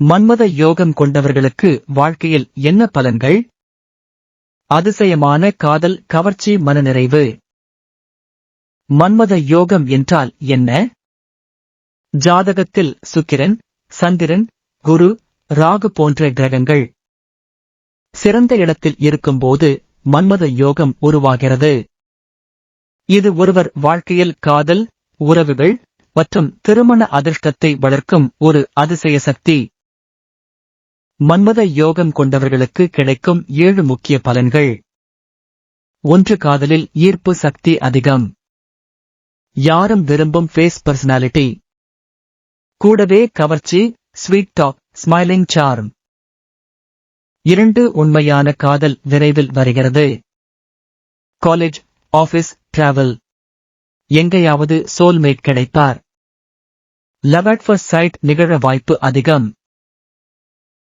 மன்மத யோகம் கொண்டவர்களுக்கு வாழ்க்கையில் என்ன பலன்கள்? அதிசயமான காதல் கவர்ச்சி மனநிறைவு. மன்மத யோகம் என்றால் என்ன? ஜாதகத்தில் சுக்கிரன் சந்திரன் குரு ராகு போன்ற கிரகங்கள். சிறந்த இடத்தில் இருக்கும்போது மன்மத யோகம் உருவாகிறது. இது ஒருவர் வாழ்க்கையில் காதல் உறவுகள் மற்றும் திருமண அதிர்ஷ்டத்தை வளர்க்கும் ஒரு அதிசய சக்தி. மன்மத யோகம் கொண்டவர்களுக்கு கிடைக்கும் ஏழு முக்கிய பலன்கள். ஒன்று காதலில் ஈர்ப்பு சக்தி அதிகம். யாரும் விரும்பும் ஃபேஸ் பர்சனாலிட்டி கூடவே கவர்ச்சி ஸ்வீட் டாக் ஸ்மைலிங் சார்ம் இரண்டு உண்மையான காதல் விரைவில் வருகிறது. காலேஜ் ஆபீஸ் டிராவல் எங்கேயாவது சோல்மேட் கிடைப்பார். லவ் அட் ஃபர்ஸ்ட் சைட் நிகழ வாய்ப்பு அதிகம்.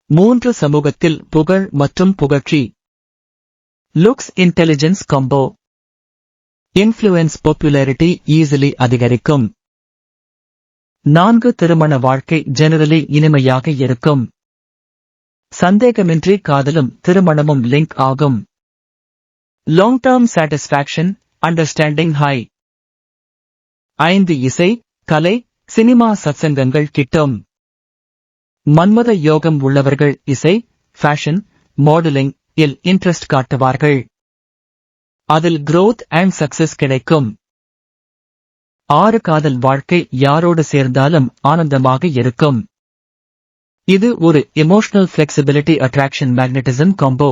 மூன்று சமூகத்தில் புகழ் மற்றும் புகழ்ச்சி. Looks intelligence combo influence popularity easily அதிகரிக்கும். நான்கு திருமண வாழ்க்கை ஜெனரலி இனிமையாக இருக்கும். சந்தேகமின்றி காதலும் திருமணமும் லிங்க் ஆகும். Long term satisfaction understanding high ஐந்து இசை கலை சினிமா சத்சங்கங்கள் கிட்டும். மன்மத யோகம் உள்ளவர்கள் இசை ஃபேஷன் மாடலிங் இல் இன்ட்ரெஸ்ட் காட்டுவார்கள். அதில் growth அண்ட் சக்சஸ் கிடைக்கும். ஆறு காதல் வாழ்க்கை யாரோடு சேர்ந்தாலும் ஆனந்தமாக இருக்கும். இது ஒரு emotional flexibility attraction magnetism combo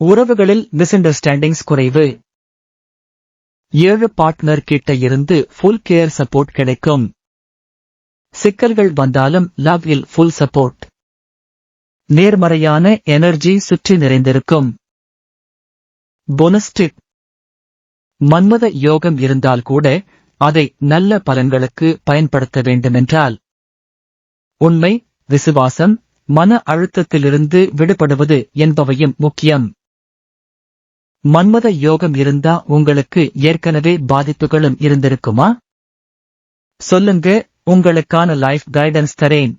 உறவுகளில் மிஸ் அண்டர்ஸ்டாண்டிங்ஸ் குறைவு. ஏழு பார்ட்னர் கிட்ட இருந்து ஃபுல் கேர் சப்போர்ட் கிடைக்கும். சிக்கல்கள் வந்தாலும் லவ் இல் ஃபுல் சப்போர்ட் நேர்மறையான எனர்ஜி சுற்றி நிறைந்திருக்கும். போனஸ் மன்மத யோகம் இருந்தால் கூட அதை நல்ல பலன்களுக்கு பயன்படுத்த வேண்டுமென்றால் உண்மை விசுவாசம் மன அழுத்தத்திலிருந்து விடுபடுவது என்பவையும் முக்கியம். மன்மத யோகம் இருந்தா உங்களுக்கு ஏற்கனவே பாதிப்புகளும் இருந்திருக்குமா? சொல்லுங்க உங்களுக்கான லைஃப் கைடன்ஸ் தரேன்.